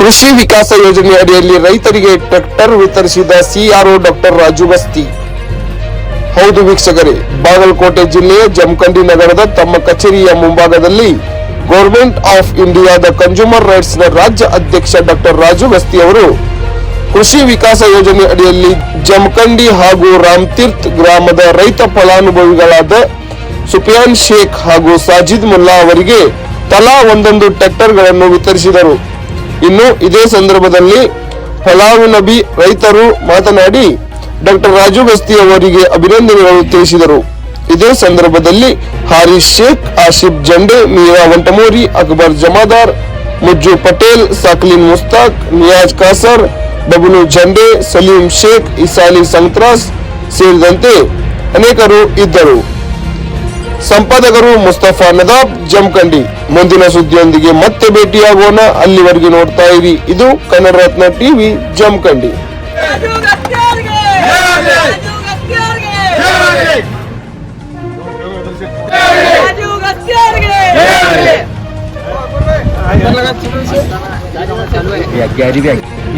ಕೃಷಿ ವಿಕಾಸ ಯೋಜನೆ ಅಡಿಯಲ್ಲಿ ರೈತರಿಗೆ ಟ್ರ್ಯಾಕ್ಟರ್ ವಿತರಿಸಿದ ಸಿಆರ್ಒ ಡಾಕ್ಟರ್ ರಾಜು ಬಸ್ತಿ. ಹೌದು ವೀಕ್ಷಕರೇ, ಬಾಗಲಕೋಟೆ ಜಿಲ್ಲೆಯ ಜಮಖಂಡಿ ನಗರದ ತಮ್ಮ ಕಚೇರಿಯ ಮುಂಭಾಗದಲ್ಲಿ ಗೌರ್ಮೆಂಟ್ ಆಫ್ ಇಂಡಿಯಾದ ಕನ್ಸ್ಯೂಮರ್ ರೈಟ್ಸ್ನ ರಾಜ್ಯ ಅಧ್ಯಕ್ಷ ಡಾಕ್ಟರ್ ರಾಜು ಬಸ್ತಿ ಅವರು ಕೃಷಿ ವಿಕಾಸ ಯೋಜನೆ ಅಡಿಯಲ್ಲಿ ಜಮಖಂಡಿ ಹಾಗೂ ರಾಮ್ತೀರ್ತ್ ಗ್ರಾಮದ ರೈತ ಫಲಾನುಭವಿಗಳಾದ ಸುಪಿಯಾನ್ ಶೇಖ್ ಹಾಗೂ ಸಾಜಿದ್ ಮುಲ್ಲಾ ಅವರಿಗೆ ತಲಾ ಒಂದೊಂದು ಟ್ರ್ಯಾಕ್ಟರ್ಗಳನ್ನು ವಿತರಿಸಿದರು. ಇನ್ನು ಇದೇ ಸಂದರ್ಭದಲ್ಲಿ ಫಲಾನುಭವಿ ರೈತರು ಮಾತನಾಡಿ ಡಾಕ್ಟರ್ ರಾಜು ಬಸ್ತಿ ಅವರಿಗೆ ಅಭಿನಂದನೆಗಳು ತಿಳಿಸಿದರು. ಇದೇ ಸಂದರ್ಭದಲ್ಲಿ ಹಾರಿಸ್ ಶೇಖ್ ಆಶಿಫ್ ಜಂಡೆ, ಮೀರಾ ವಂಟಮೋರಿ, ಅಕ್ಬರ್ ಜಮಾದಾರ್, ಮುಜ್ಜು ಪಟೇಲ್, ಸಾಕ್ಲಿನ್ ಮುಸ್ತಾಕ್, ನಿಯಾಜ್ ಕಾಸರ್, ಬಬುಲು ಜಂಡೆ, ಸಲೀಂ ಶೇಖ್, ಇಸಾಲಿ ಸಂತ್ರಾಸ್ ಸೇರಿದಂತೆ ಅನೇಕರು ಇದ್ದರು. ಸಂಪಾದಕರು ಮುಸ್ತಫಾ ನದಾಬ್ ಜಮಖಂಡಿ. ಮುಂದಿನ ಸುದ್ದಿಯೊಂದಿಗೆ ಮತ್ತೆ ಭೇಟಿಯಾಗೋಣ. ಅಲ್ಲಿವರೆಗೆ ನೋಡ್ತಾ ಇರಿ. ಇದು ಕನ್ನಡ ರತ್ನ ಟಿವಿ ಜಮಖಂಡಿ!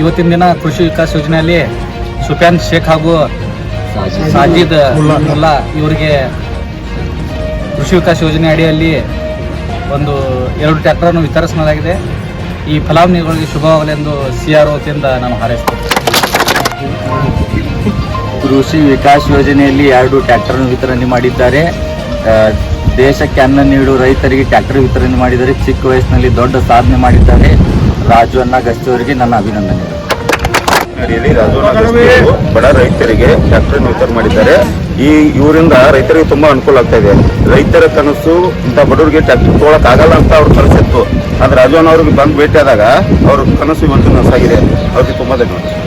ಇವತ್ತಿನ ದಿನ ಕೃಷಿ ವಿಕಾಸ ಯೋಜನೆಯಲ್ಲಿ ಸುಫಿಯಾನ್ ಶೇಖ್ ಹಾಗೂ ಸಾಜಿದ್ ಮುಲ್ಲಾ ಇವರಿಗೆ ಕೃಷಿ ವಿಕಾಸ ಯೋಜನೆ ಅಡಿಯಲ್ಲಿ ಒಂದು ಎರಡು ಟ್ರ್ಯಾಕ್ಟರನ್ನು ವಿತರಿಸಲಾಗಿದೆ. ಈ ಫಲಾನುಭವಿಗಳಿಗೆ ಶುಭವಾಗಲಿ ಎಂದು ಸಿ ಆರ್ ವತಿಯಿಂದ ನಾನು ಹಾರೈಸ್ತೇನೆ. ಕೃಷಿ ವಿಕಾಸ್ ಯೋಜನೆಯಲ್ಲಿ ಎರಡು ಟ್ರ್ಯಾಕ್ಟರ್ ವಿತರಣೆ ಮಾಡಿದ್ದಾರೆ. ದೇಶಕ್ಕೆ ಅನ್ನ ನೀಡುವ ರೈತರಿಗೆ ಟ್ರ್ಯಾಕ್ಟರ್ ವಿತರಣೆ ಮಾಡಿದ್ದಾರೆ. ಚಿಕ್ಕ ವಯಸ್ಸಿನಲ್ಲಿ ದೊಡ್ಡ ಸಾಧನೆ ಮಾಡಿದ್ದಾರೆ. ರಾಜು ಅನ್ನ ಗಸ್ತಿ ಅವರಿಗೆ ನನ್ನ ಅಭಿನಂದನೆಗಳು. ಅಡಿಯಲ್ಲಿ ಅನ್ನ ಬಡ ರೈತರಿಗೆ ಟ್ರ್ಯಾಕ್ಟರ್ ವಿತರಣೆ ಮಾಡಿದ್ದಾರೆ. ಈ ಇವರಿಂದ ರೈತರಿಗೆ ತುಂಬಾ ಅನುಕೂಲ ಆಗ್ತಾ ಇದೆ. ರೈತರ ಕನಸು ಇಂಥ ಬಡವರಿಗೆ ಟ್ಯಾಕ್ಟರ್ ತೊಗೊಳಕ್ ಆಗಲ್ಲ ಅಂತ ಅವ್ರ ಕನಸಿತ್ತು ಆದ್ರೆ ಅಜೋನ್ ಅವ್ರಿಗೆ ಬಂದು ಭೇಟಿ ಆದಾಗ ಅವ್ರ ಕನಸು ಇವತ್ತು ನನಸಾಗಿದೆ ಅವ್ರಿಗೆ ತುಂಬಾ ಧನ್ಯವಾದ.